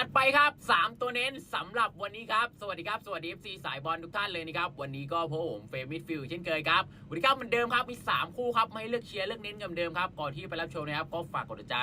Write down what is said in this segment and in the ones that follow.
จัดไปครับ 3 ตัวเน้นสำหรับวันนี้ครับ สวัสดีครับ สวัสดี FC สายบอลทุกท่านเลยนะครับ วันนี้ก็พผมเฟรมิดฟิลเช่นเคยครับวันนี้ครับเหมือนเดิมครับ มี 3 คู่ครับไม่ให้เลือกเชียร์เลือกเน้นกันเดิมครับ ก่อนที่ไปรับชมนะครับ ก็ฝากกดติดใจ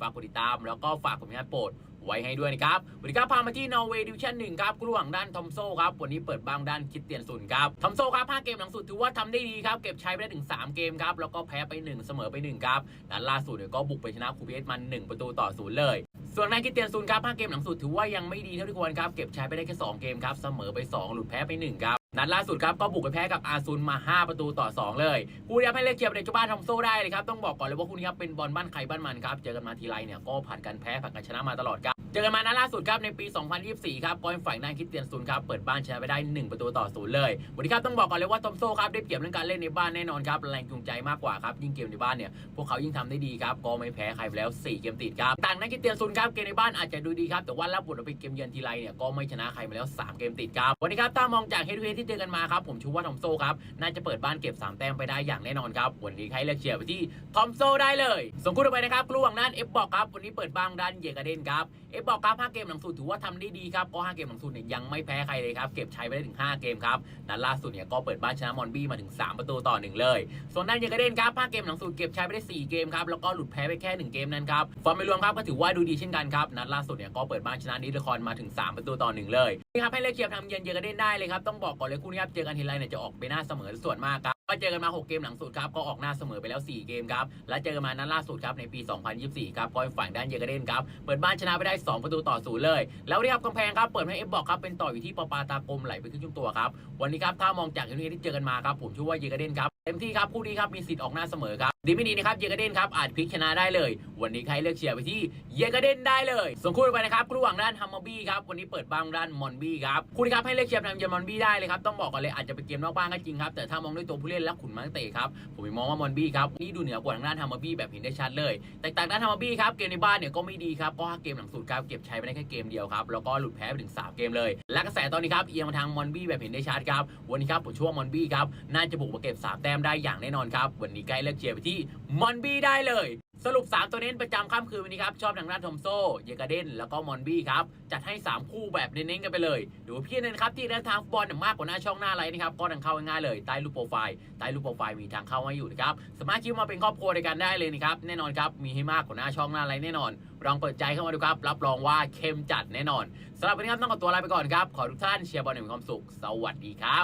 ฝากกดติดตาม แล้วก็ฝากกดติดตามโปรดไว้ให้ด้วยนะครับวันนี้ครับพามาที่นอร์เวย์ดิวิชั่นหนึ่งครับกลุ่มด้านทอมโซครับ วันนี้เปิดบ้างด้านคิดเตียนซุนครับ ทอมโซครับ 5 เกมหลังสุดถือว่าทำได้ดีครับ เก็บใช้ไปได้ถึง 3 เกมครับ แล้วก็แพ้ไป 1 เสมอไป 1 ครับนัดล่าสุดเนี่ยก็บุกไปชนะคูเบสมัน 1 ประตูต่อศูนย์เลย ส่วนนายคิเตียนซูนครับ5เกมหลังสุดถือว่ายังไม่ดีเท่าที่ควรครับเก็บใช้ไปได้แค่ 2 เกมครับเสมอไป 2 หลุดแพ้ไป 1 ครับนัดล่าสุดครับก็บุกไปแพ้กับอาซูนมา 5 ประตูต่อ 2 เลยคู่นี้ให้เลขเกเชียร์เด็กจุบ้านทอมโซ่ได้เลยครับต้องบอกก่อนเลยว่าคู่นี้ครับเป็นบอลบ้านใครบ้านมันครับเจอกันมาทีไรเนี่ยก็ผ่านกันแพ้ผ่านกันชนะมาตลอดครับ เจอกันมานัดล่าสุดครับในปี 2024 ครับก็ฝ่ายนายคิดเตียนซุนย์ครับ เปิดบ้านชนะไปได้ 1 ประตูต่อศูนย์เลย วันนี้ครับต้องบอกก่อนเลยว่าทอมโซครับได้เปรียบเรื่องการเล่นในบ้านแน่นอนครับ แรงจูงใจมากกว่าครับ ยิ่งเกมในบ้านเนี่ย พวกเขายิ่งทำได้ดีครับ ก็ไม่แพ้ใครไปแล้ว 4 เกมติดครับ ต่างนักคิดเตียนซุนย์ครับเกมในบ้านอาจจะดูดีครับ แต่ว่ารับบทเอาไปเกมเยือนทีไรเนี่ยก็ไม่ชนะใครมาแล้ว 3 เกมติดครับ วันนี้ครับถ้ามองจากเฮดเฮดที่เจอกันมาครับผมชูว่าทอมโซครับน่าจะเปิดบ้านเก็บ 3 แต้มไปได้อย่างแน่นอนครับวันนี้ใครเลือกเชียร์ไปที่ทอมโซได้เลยส่งคู่ต่อไปนะครับระหว่างด้านเอฟบอกครับวันนี้เปิดบ้างด้านเยกาเดนครับเอฟบอกครับ5เกมหลังสุดถือว่าทำได้ดีครับก็5เกมหลังสุดเนี่ยยังไม่แพ้ใครเลยครับเก็บชัยไปได้ถึง 5 เกมครับนัดล่าสุดเนี่ยก็เปิดบ้านชนะมอนบี้มาถึง 3 ประตูต่อ 1 เลย ส่วนด้านเยกาเดนครับ5เกมหลังสุดเก็บชัยไปได้ 4 เกมครับแล้วก็หลุดแพ้ไปแค่ 1 เกมนั้นครับฟอร์มไม่รวมครับก็ถือว่าดูดีเช่นกันครับนัดล่าสุดเนี่ยก็เปิดบ้านชนะนิดคอนมาถึง 3 ประตูต่อ 1 เลย นี่ครับให้เลขเชียร์ทำเยือนเยกาเดนได้เลยครับต้องบอกก่อนเลยคู่นี้ครับเจอกันทีไรเนี่ยจะออกไปหน้าเสมอส่วนมากครับก็เจอกันมา 6 เกมหลังสุดครับก็ออกหน้าเสมอไปแล้ว 4 เกมครับและเจอกันมานัดล่าสุดครับในปี 2024 ครับก็ฝ่ายด้านเยกาเดนครับเปิดบ้านชนะไปได้ 2 ประตูต่อศูนย์เลย แล้วนี่ครับกำแพงครับเปิดให้เอฟบอกครับเป็นต่ออยู่ที่ปปาตากลมไหลไปขึ้นชุ่มตัวครับวันนี้ครับถ้ามองจากที่ที่เจอกันมาครับผมเชื่อว่าเยกาเดนครับเต็มที่ครับคู่นี้ครับมีสิทธิ์ออกหน้าเสมอครับดีไม่ดีนะครับเยกาเดนครับอาจพลิกชนะได้เลย วันนี้ใครเลือกเชียร์ไปที่เยกาเดนได้เลยส่วนคู่ไปนะครับระหว่างด้านฮัมมบี้ครับวันนี้เปิดบ้างด้านมอนบี้ครับคู่นี้ครับให้เลือกเชียร์ทางเยอรมอนบี้ได้เลยครับต้องบอกกันเลยอาจจะเป็นเกมนอกบ้านก็จริงครับแต่ถ้ามองด้วยตัวผู้เล่นและขุนมังเตะครับผมมองว่ามอนบี้ครับนี่ดูเหนือกว่าทางด้านฮัมมบี้แบบเห็นได้ชัดเลยแต่ต่างด้านฮัมมบี้ครับเกมในบ้านเนี่ยก็ไม่ดีครับก็เกมหลังสุดครับเก็บชัยไปได้แค่เกมเดียวครับแล้วก็หลุดแพ้ไปถึง 3 เกมเลย และกระแสตอนนี้ครับเอียงมาทางมอนบี้แบบเห็นได้ชัดครับวันนี้ครับผมช่วงมอนบี้ครับน่าจะบุกมาเก็บ3แต้มได้อย่างแน่นอนครับวันนี้ใกล้เลือกเชียร์ไปทมอนบี้ได้เลย สรุป 3 ตัวเน้นประจำค่ำคืนวันนี้ครับ ชอบทางด้านทอมโซ เยกาเดน แล้วก็มอนบี้ครับ จัดให้ 3 คู่แบบเน้นๆกันไปเลยดูพี่เน้นครับที่เดินทางฟุตบอลมากกว่าหน้าช่องหน้าไลน์นะครับ ก็ทางเข้าง่ายๆเลย ใต้รูปโปรไฟล์ ใต้รูปโปรไฟล์มีทางเข้าให้อยู่นะครับ สามารถคิดมาเป็นครอบครัวในการได้เลยนะครับ แน่นอนครับ มีให้มากกว่าหน้าช่องหน้าไลน์แน่นอน ลองเปิดใจเข้ามาดูครับ รับรองว่าเข้มจัดแน่นอนสำหรับวันนี้ครับต้องขอตัวลาไปก่อนครับ ขอทุกท่านเชียร์บอลอย่างมีความสุข สวัสดีครับ